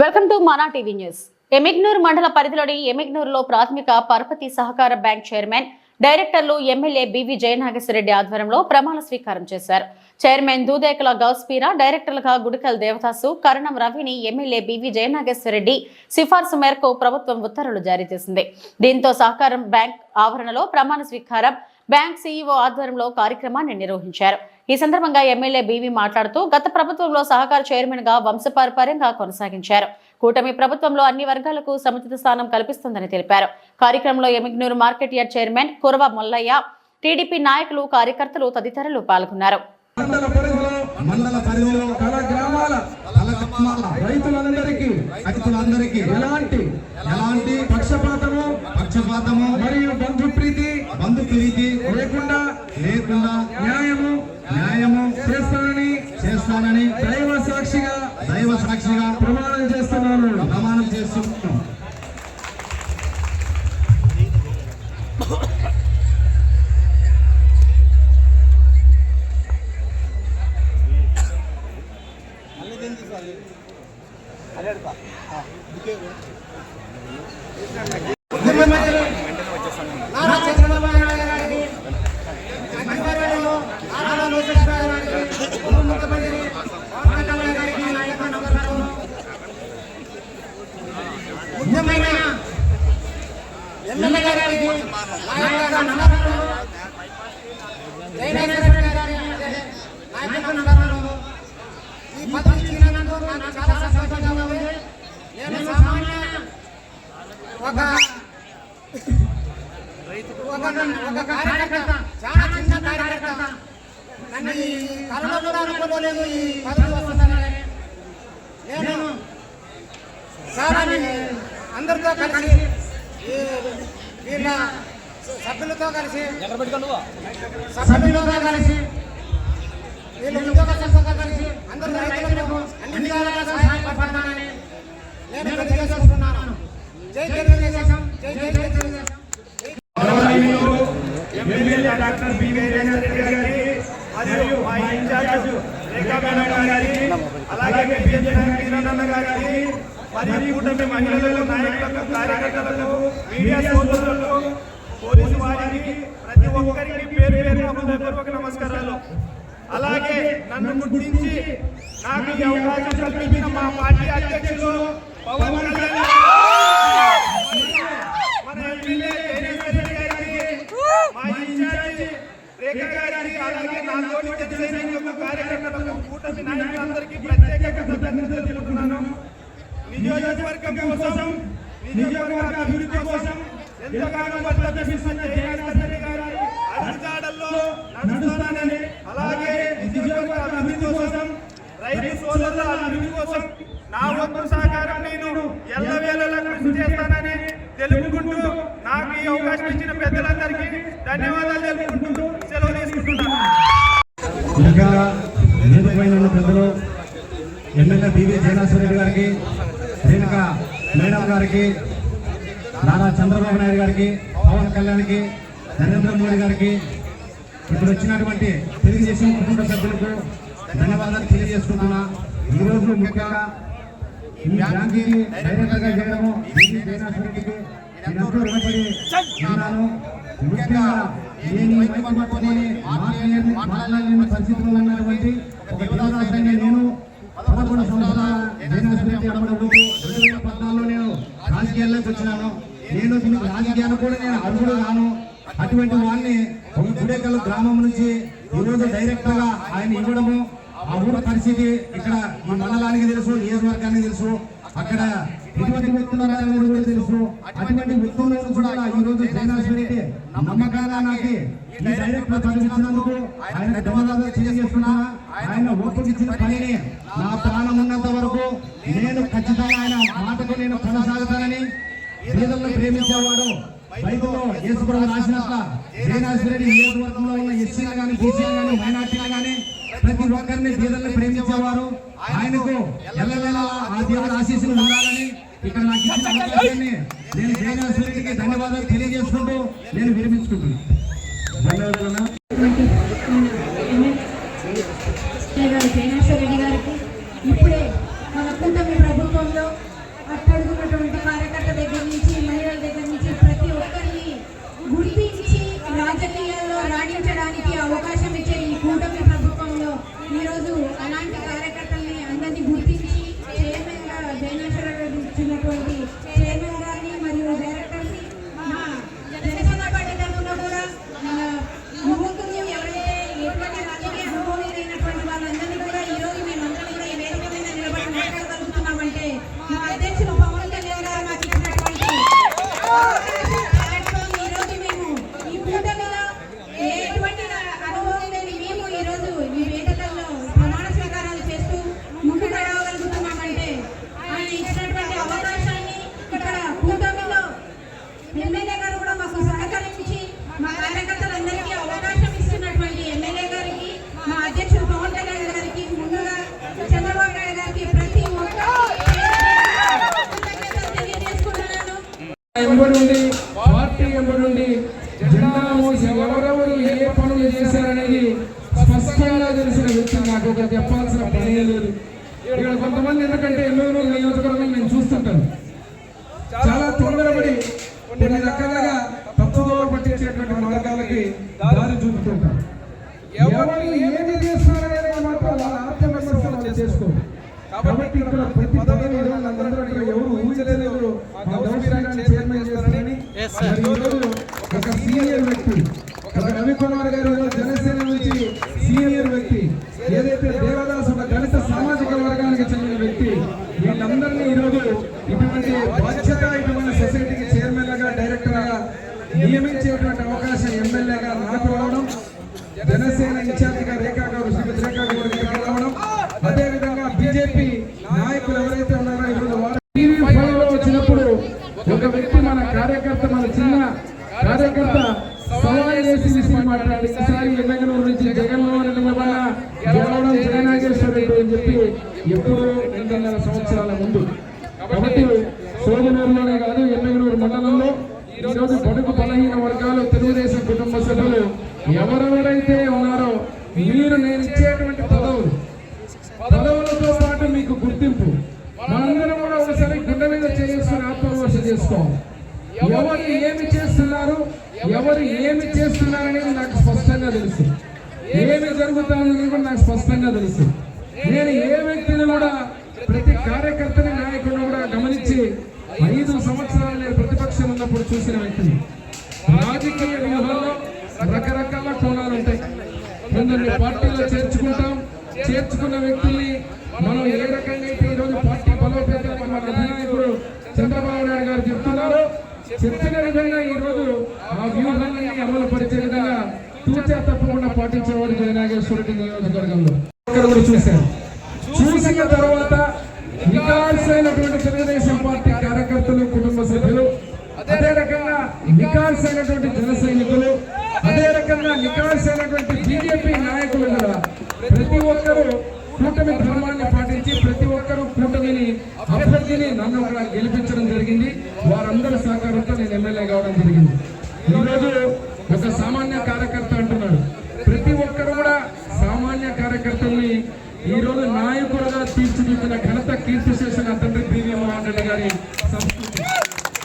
Welcome to Mana TV news. Emmiganur మండల పరిధిలోని ఎమిగ్నూర్లో ప్రాథమిక పరపతి సహకార బ్యాంక్ చైర్మన్ డైరెక్టర్లు ఎమ్మెల్యే బివి జయనాగేశ్వరరెడ్డి ఆధ్వర్యంలో ప్రమాణ స్వీకారం చేశారు. చైర్మన్ దూదేకల గౌస్పీరా డైరెక్టర్లుగా గుడికల్ దేవదాసు కరణం రవిని ఎమ్మెల్యే బివి జయనాగేశ్వరరెడ్డి సిఫార్సు మేరకు ప్రభుత్వం ఉత్తర్వులు జారీ చేసింది. దీంతో సహకారం బ్యాంక్ ఆవరణలో ప్రమాణ స్వీకారం బ్యాంక్ సీఈఓ ఆధ్వర్యంలో కార్యక్రమాన్ని నిర్వహించారు. ఈ సందర్భంగా ఎమ్మెల్యే బీవీ మాట్లాడుతూ గత ప్రభుత్వంలో సహకార చైర్మన్గా వంశపారపర్యంగా కొనసాగించారు. కూటమి ప్రభుత్వంలో అన్ని వర్గాలకు సముచిత స్థానం కల్పిస్తుందని తెలిపారు. కార్యక్రమంలో Emmiganur market yard chairman Kurava Mollaiah TDP నాయకులు కార్యకర్తలు తదితరులు పాల్గొన్నారు. మండల పరిధిలో గ్రామాల రైతులందరికీ ఎలాంటి చేస్తానని దైవ ఈ పదవి ఇచ్చినందుకు నాకు చాలా సంతోషంగా ఉంది నేను సామాన్య ఒక ఒక కార్యకర్త చాలా చిన్న కార్యకర్త నన్ను ఈ కళలో కూడా అనుకోలేదు ఈ పదవి వస్తుందని నేను చాలా అందరితో కలిసి ఈ వీళ్ళ సభ్యులతో కలిసి. సభ్యులతో కలిసి. వీళ్ళు ఉద్యోగస్తులతో కలిసి అందరూ రైతులకు అన్ని విధాలుగా సహాయపడతానని నేను తెలియజేసుకుంటున్నాను జై తెలుగుదేశం. జై జై తెలుగుదేశం. డాక్టర్ బి వీరేంద్ర రెడ్డి గారికి మరియు మా ఇన్ఛార్జ్ రేఖా మేడం గారికి అలాగే బిఎన్ కిరణ్ గారికి మరియు కూటమి మహిళలకు నాయకులకు కార్యకర్తలకు మీడియా సోదరులకు పోలీసు వారికి ప్రతి ఒక్కరికి పేరు పేరు హృదయపూర్వక నమస్కారాలు. అలాగే నన్ను గుర్తించి నాకు ఈ అవకాశం కల్పించిన మా పార్టీ అధ్యక్షులు పవన్ కళ్యాణ్ మన ఎమ్మెల్యే మా ఇన్ఛార్జి రేఖ గారికి అలాగే నాతోటి యొక్క కార్యకర్తలకు కూటమి నాయకులందరికీ ప్రత్యేక కృతజ్ఞతలు తెలుపుతున్నాను. నియోజకవర్గం కోసం నియోజకవర్గ అభివృద్ధి కోసం ఎంతగానో ప్రదర్శిస్తున్న జయనేశ్వర రెడ్డి గారి? అడుగుజాడల్లో నడుస్తానని అలాగే నియోజకవర్గ అభివృద్ధి కోసం రైతు సోదరుల అభివృద్ధి కోసం నా వంతు సహకారం నేను ఎల్లవేళలా కృషి చేస్తానని తెలుపుకుంటూ నాకు ఈ అవకాశం ఇచ్చిన పెద్దలందరికీ ధన్యవాదాలు తెలుపుకుంటూ సెలవు తీసుకుంటున్నాను. ఇంకా వేదికపైన పెద్దలు ఎమ్మెల్యే బివి జయనాశ్వరరెడ్డి గారికి రేణుక మేడం గారికి నారా చంద్రబాబు నాయుడు గారికి పవన్ కళ్యాణ్కి నరేంద్ర మోడీ గారికి ఇప్పుడు వచ్చినటువంటి తెలుగుదేశం కుటుంబ సభ్యులకు ధన్యవాదాలు తెలియజేసుకుంటున్నా. ఈరోజు ముఖ్యంగా ఈ బ్యాంకుకి డైరెక్టర్గా చేయడము ఎంతో రుణపడి ఉన్నాను. ముఖ్యంగా నేను ఈ మైక్ పట్టుకొని మాట్లాడలేని మాట్లాడలేని ఉన్నటువంటి ఒక నేను పదకొండు సంవత్సరాల జయనాశ్వరరెడ్డి అమ్మడప్పుడు రెండు వేల పద్నాలుగులో నేను రాజకీయాల్లోకి వచ్చినాను. నేను దీనికి రాజకీయాన్ని కూడా నేను అర్హుడు కాను. అటువంటి వాడిని ఒక గుడేకల్ గ్రామం నుంచి ఈరోజు డైరెక్ట్గా ఆయన ఇవ్వడము. ఆ ఊరు పరిస్థితి ఇక్కడ ఈ మండలానికి తెలుసు నియోజకవర్గానికి తెలుసు అక్కడ ఎటువంటి వ్యక్తులు ఉన్నారనేది కూడా తెలుసు. అటువంటి వ్యక్తులను కూడా ఈ రోజు జయనాశ్వరెడ్డి నమ్మకంగా నాకు ఈ డైరెక్టర్ పదవి ఇచ్చినందుకు ఆయన ధన్యవాదాలు తెలియజేస్తున్నా. ఆయన ఒప్పుకిచ్చిన పనిని నా ప్రాణం ఉన్నంత వరకు నేను ఖచ్చితంగా ఆయన మాటకు నేను కొనసాగుతానని పేదలను ప్రేమించేవాడు బైబిల్లో యేసుప్రభు రాసినట్ల జయనాశ్వరెడ్డి నియోజకవర్గంలో ఉన్న ఎస్సీలు కానీ బీసీలు కానీ మైనార్టీలు కానీ ప్రతి ఒక్కరిని పేదలను ప్రేమించేవారు. ఆయనకు ఎల్లవేళ ఆ దేవుడు ఆశీస్సులు ఉండాలని ఇక్కడ నాకు ఇచ్చిన అవకాశాన్ని నేను జయనాశ్వరెడ్డికి ధన్యవాదాలు తెలియజేసుకుంటూ నేను విరమించుకుంటున్నాను. ధన్యవాదాలు ఎవరెవరు ఏ పనులు చేశారనేది స్పష్టంగా తెలిసిన వ్యక్తి నాకు ఒక చెప్పాల్సిన పనే లేదు. ఇక్కడ కొంతమంది ఎందుకంటే ఎన్నో నియోజకవర్గం నేను చూస్తుంటాను. చాలా తొందరపడి కొన్ని రకాలుగా తప్పుదోవ పట్టించేటువంటి మార్గాలకి దారి చూపుతుంటారు. ఎవరు ఏమి చేస్తున్నారనేది మాత్రం వాళ్ళ ఆత్మవిమర్శ వాళ్ళు చేసుకోరు. కాబట్టి ఇక్కడ ప్రతి పదవి ఎవరు ఊహించలేదు మా గౌరవ చైర్మన్ చేస్తారని ఒక సీనియర్ వ్యక్తి ఒక రవికుమార్ గారు జనసేన నుంచి సీనియర్ వ్యక్తి ఏదైతే దేవదాస్ ఒక దళిత సామాజిక వర్గానికి చెందిన వ్యక్తి వీళ్ళందరినీ ఈరోజు ఇటువంటి బాధ్యతాయుతమైన సొసైటీకి చైర్మన్గా డైరెక్టర్గా నియమించేటువంటి అవకాశం ఎమ్మెల్యేగా నాకు రావడం జనసేన ఇన్ఛార్జిగా రేఖా గారు శ్రీమతి రేఖా గారు రావడం అదే విధంగా బీజేపీ నాయకులు ఎవరైతే ఉన్నారో ఈరోజు వారు టీవీ వచ్చినప్పుడు ఒక వ్యక్తి మన కార్యకర్త కార్యకర్త సవాల్ చేసి మాట్లాడి ఈసారి ఎమ్మెగనూరు నుంచి జగన్మోహన్ రెడ్డి వల్ల గెలవడం జగనాగేశ్వర రెడ్డి అని చెప్పి ఎప్పుడో రెండున్నర సంవత్సరాల ముందు. కాబట్టి సోదనూరులోనే కాదు ఎమ్మెగనూరు మండలంలో ఈరోజు బడుగు బలహీన వర్గాలు తెలుగుదేశం కుటుంబ సభ్యులు ఎవరెవరైతే ఉన్నారో మీరు నేను ఇచ్చేటువంటి పదవులు. పదవులతో పాటు మీకు గుర్తింపు. మనందరం కూడా ఒకసారి గుండె మీద చేసుకుని ఆత్మవిమర్శ చేసుకోవాలి. ఎవరు ఏమి చేస్తున్నారు ఎవరు ఏమి చేస్తున్నారనేది నాకు స్పష్టంగా తెలుసు. ఏమి జరుగుతుందనేది కూడా నాకు స్పష్టంగా తెలుసు. నేను ఏ వ్యక్తిని కూడా ప్రతి కార్యకర్తని నాయకుడిని కూడా గమనించి ఐదు సంవత్సరాలు నేను ప్రతిపక్షం ఉన్నప్పుడు చూసిన వ్యక్తిని. రాజకీయ వ్యూహంలో రకరకాల కోణాలు ఉంటాయి. కొందరిని పార్టీలో చేర్చుకుంటాం. చేర్చుకున్న వ్యక్తుల్ని మనం ఏ రకంగా అయితే ఈరోజు పార్టీ బలోపేతం మన అధినాయకుడు చంద్రబాబు నాయుడు గారు చెప్తున్నారు చెప్పిన విధంగా ఈ రోజు ఆ వ్యూహాన్ని అమలు పరిచే విధంగా తూచా తప్పకుండా పాటించేవాడు జయనాగేశ్వరుడి నియోజకవర్గంలో. చూశారు. చూసిన తర్వాత నికాల్సైనటువంటి తెలుగుదేశం పార్టీ కార్యకర్తలు కుటుంబ సభ్యులు అదే రకంగా నికాల్సైనటువంటి జన సైనికులు అదే రకంగా నికాల్సైనటువంటి బీజేపీ నాయకులు కూడా ప్రతి ఒక్కరూ కూటమి ధర్మాన్ని పాటించి ప్రతి ఒక్కరూ అభ్యర్థిని అభ్యర్థిని నన్ను కూడా గెలిపించడం జరిగింది. వారందరి సహకారంతో నేను ఎమ్మెల్యే కావడం జరిగింది. ఈరోజు ఒక సామాన్య కార్యకర్త అంటున్నాడు. ప్రతి ఒక్కరు కూడా సామాన్య కార్యకర్తల్ని ఈరోజు రోజు నాయకుడుగా తీర్చిదిద్దిన ఘనత కీర్తి చేసిన తండ్రి పివి మోహన్ రెడ్డి గారి సంస్కృతి.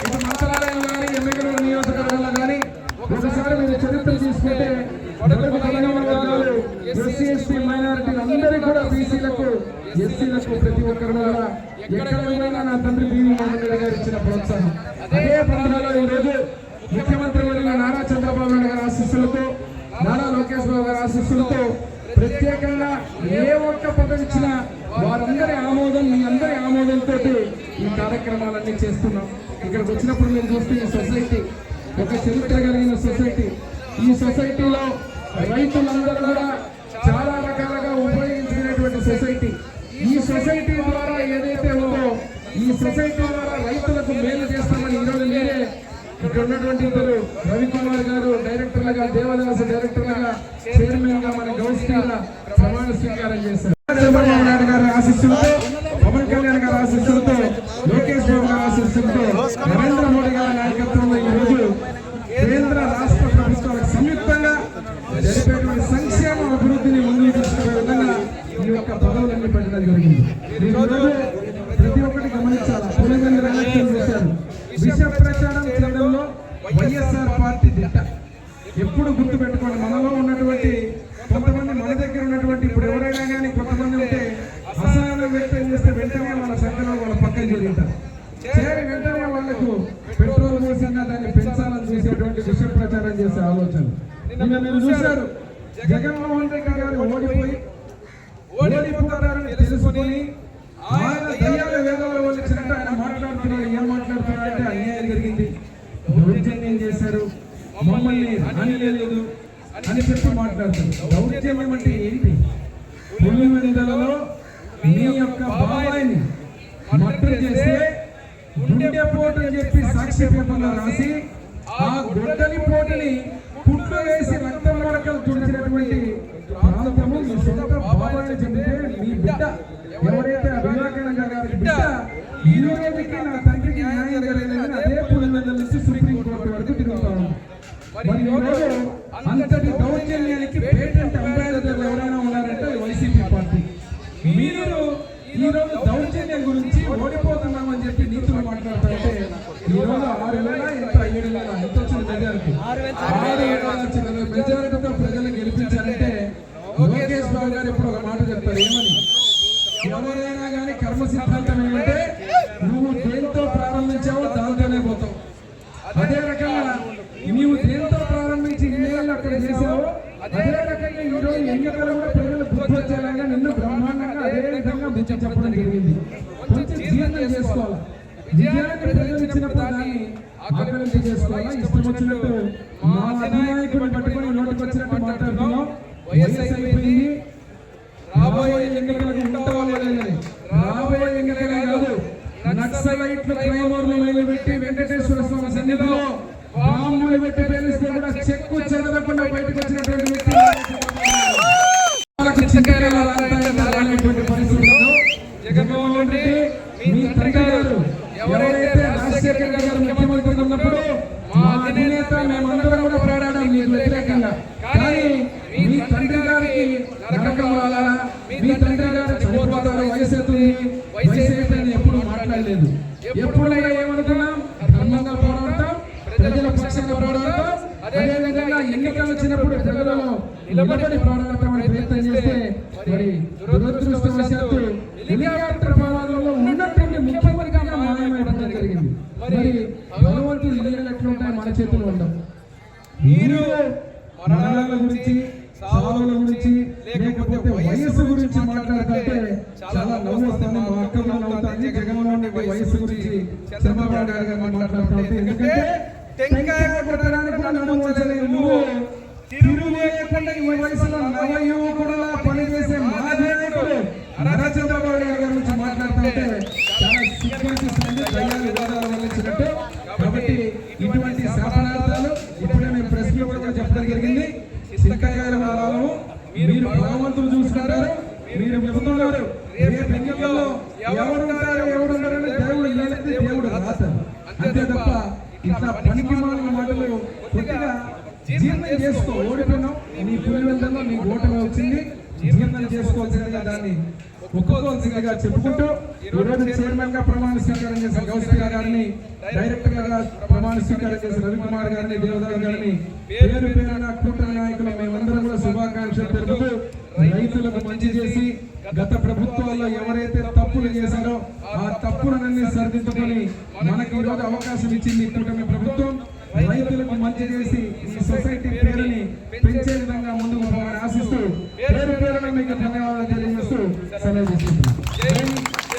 ఇటు మంత్రాలయం కానీ ఎమ్మెల్యేలు నియోజకవర్గంలో కానీ ఒకసారి మీరు చరిత్ర తీసుకుంటే బడుగు బలహీన వర్గాలు ఎస్సీ ఎస్టీ మైనారిటీ అందరికీ కూడా బీసీలకు ఎస్సీలకు ప్రతి ఒక్కరు కూడా ఎక్కడ పోయినా నా తండ్రి బీవీ మోహన్ రెడ్డి గారు ఇచ్చిన ప్రోత్సాహం. అదే ప్రాంతంలో ఈరోజు ముఖ్యమంత్రి వెళ్ళిన నారా చంద్రబాబు నాయుడు గారి ఆశీస్సులతో నారా లోకేష్ బాబు గారి ఆశీస్సులతో ప్రత్యేకంగా ఏ ఒక్క పదవి ఇచ్చినా వారందరి ఆమోదం మీ అందరి ఆమోదంతో ఈ కార్యక్రమాలన్నీ చేస్తున్నాం. ఇక్కడికి వచ్చినప్పుడు మేము చూస్తే ఈ సొసైటీ ఒక చరిత్ర కలిగిన సొసైటీ. ఈ సొసైటీలో రైతులందరూ కూడా చాలా రకాలుగా ఉపయోగించుకునేటువంటి సొసైటీ. ఈ సొసైటీ ద్వారా ఏదైతే ఉందో ఈ సొసైటీ ద్వారా రైతులకు మేలు చేస్తామని ఈరోజు మీరే ఇక్కడ ఉన్నటువంటి ఇద్దరు రవికుమార్ గారు డైరెక్టర్లుగా దేవదాస్ డైరెక్టర్లుగా చైర్మన్గా మన గౌస్టీల ప్రమాణ స్వీకారం చేశారు. చంద్రబాబు నాయుడు గారి ఆశీస్సులతో పవన్ కళ్యాణ్ గారి ఆశీస్సులతో లోకేష్ బాబు గారి ఆశీస్సులతో నరేంద్ర మోడీ గారి నాయకత్వంలో ఈ రోజు కేంద్ర రాష్ట్ర ప్రభుత్వాలకు సంయుక్తంగా జరిపేటువంటి సంక్షేమ అభివృద్ధిని ముందుకు తీసుకునే విధంగా ఈ యొక్క పదవులన్నీ పెట్టడం జరిగింది ఈ రోజు ప్రతి ఒక్కటి గమనించాలి పులివెందుల ఎలక్షన్ చేశారు విష ప్రచారం చేయడంలో వైఎస్ఆర్ పార్టీ దిట్ట. ఎప్పుడు గుర్తు పెట్టుకోండి మనలో ఉన్నటువంటి కొంతమంది మన దగ్గర ఉన్నటువంటి ఇప్పుడు ఎవరైనా కానీ కొంతమంది ఉంటే అసహనం వ్యక్తం చేస్తే వెంటనే వాళ్ళ సంఖ్యలో వాళ్ళ పక్కన జరిగింటారు చేరి వెంటనే వాళ్ళకు పెట్రోల్ పోసినా దాన్ని పెంచాలని చేసేటువంటి దుష్ప్రచారం ప్రచారం చేసే ఆలోచన నిన్న మీరు చూశారు జగన్మోహన్ రెడ్డి అని చెప్పి మాట్లాడుతుంది దౌర్జన్యం అంటే ఏంటి? మీ యొక్క బాబాయిని చేస్తే గుండెపోటు అని చెప్పి సాక్షి పేపర్లో రాసి ఆ గుడ్డని పోటుని గుడ్లు వేసి రక్తం మడకలు తుడిచినటువంటి ప్రాంతము మీ సొంత బాబాయిని చెబితే మీ బిడ్డ ఎవరైతే గారి బిడ్డ నా తండ్రికి న్యాయం జరగలేదని అదే నుంచి సుప్రీం కోర్టు వరకు తిరుగుతాను మరి ఈరోజు అంతటి దౌర్జన్యానికి పేటెంట్ అంబాసిడర్లు ఎవరైనా ఉన్నారంటే వైసీపీ పార్టీ. మీరు ఈరోజు దౌర్జన్యం గురించి ఓడిపోతున్నామని చెప్పి నీతులు మాట్లాడుతుంటే ఈరోజు ఆరు వేల ఎంత ఏడు వేల ఎంత వచ్చిన మెజారిటీ మెజారిటీతో ప్రజలు గెలిపించారంటే లోకేష్ బాబు గారు ఇప్పుడు ఒక మాట చెప్తారు ఏమని? ఎవరైనా కానీ కర్మ సిద్ధాంతం ఏమంటే నువ్వు దేంతో ప్రారంభించావో విజయాన్ని ప్రజలు దాన్ని ఆకలింపు చేసుకోవాలా ఇష్టం వచ్చినట్టు మా అధినాయకుడిని పట్టుకొని నోటికి వచ్చినట్టు మాట్లాడుతున్నాం. అయిపోయింది. రాబోయే ఎన్నికలకు ఉంటావా రాబోయే ఎన్నికలే కాదు. క్రైమర్లు నిలబెట్టి మీ తండ్రి గారు చనిపోతారు వయసు అవుతుంది వయసు అయిపోయింది ఎప్పుడు మాట్లాడలేదు. ఎప్పుడైనా కూడా ఏమనుకున్నాం? ధర్మంగా పోరాడతాం ప్రజల పక్షంగా పోరాడతాం. అదేవిధంగా ఎన్నికలు వచ్చినప్పుడు ప్రజలలో నిలబడి పోరాడతామని ప్రయత్నం చేస్తే మరి దురదృష్టవశాత్తు హెలికాప్టర్ ప్రమాదంలో ఉన్నటువంటి ముఖ్యమంత్రిగా మాయమైపోవడం జరిగింది. మరి భగవంతుడు ఇల్లు ఎట్లుంటాయి మన చేతులు ఉండవు. మీరు మరణాల గురించి సావుల గురించి లేకపోతే వయస్సు గురించి మాట్లాడుతుంటే చాలా నవ్వు వస్తుంది మా అక్క కూడా నవ్వుతుంది జగన్మోహన్ రెడ్డి వయస్సు గురించి చంద్రబాబు నాయుడు గారు మాట్లాడుతుంటే ఎందుకంటే టెంకాయ కొట్టడానికి నువ్వు తిరుగు లేకుండా ఈ వయసులో నవ యువకుడులా పనిచేసే మహానాయకుడు నర చంద్రబాబు నాయుడు గారి గురించి మాట్లాడుతుంటే చాలా సిగ్గునిపిస్తుంది దయ్యాలు వివాదాలు వల్లించినట్టు కాబట్టి ఇటువంటి శాసనార్థాలు ఇప్పుడే మేము ప్రెస్లో కూడా చెప్పడం జరిగింది. సింకాయల వారాలు మీరు భగవంతుడు చూసుకుంటారు. మీరు రేపు ఎన్నికల్లో ఎవరు దేవుడు ఇలాంటి దేవుడు రాశారు అంతే తప్ప ఇట్లా పనికి మాలిన మాటలు కొద్దిగా జీర్ణం చేసుకో ఓడిపోయినావు. నీ పులివెందులో నీకు ఓటమి వచ్చింది. జీర్ణం చేసుకోవాల్సిందిగా దాన్ని ఒప్పుకోవాల్సిందిగా చెప్పుకుంటూ ఈ రోజు చైర్మన్గా ప్రమాణ స్వీకారం చేసిన గౌస్య గారిని డైరెక్టర్గా ప్రమాణ స్వీకారం చేసిన రవికుమార్ గారిని దేవదాస్ గారిని పేరు పేరున కూటమి నాయకులు మేమందరం కూడా శుభాకాంక్షలు తెలుపుతూ రైతులకు మంచి చేసి గత ప్రభుత్వాల్లో ఎవరైతే తప్పులు చేశారో ఆ తప్పులన్నీ సరిదిద్దుకొని మనకి ఈరోజు అవకాశం ఇచ్చింది కూటమి ప్రభుత్వం. రైతులకు మంచి చేసి ఈ సొసైటీ పేరుని పెంచే విధంగా ముందుకు పోవాలని ఆశిస్తూ పేరు పేరున మీకు ధన్యవాదాలు తెలియజేస్తూ సెలవు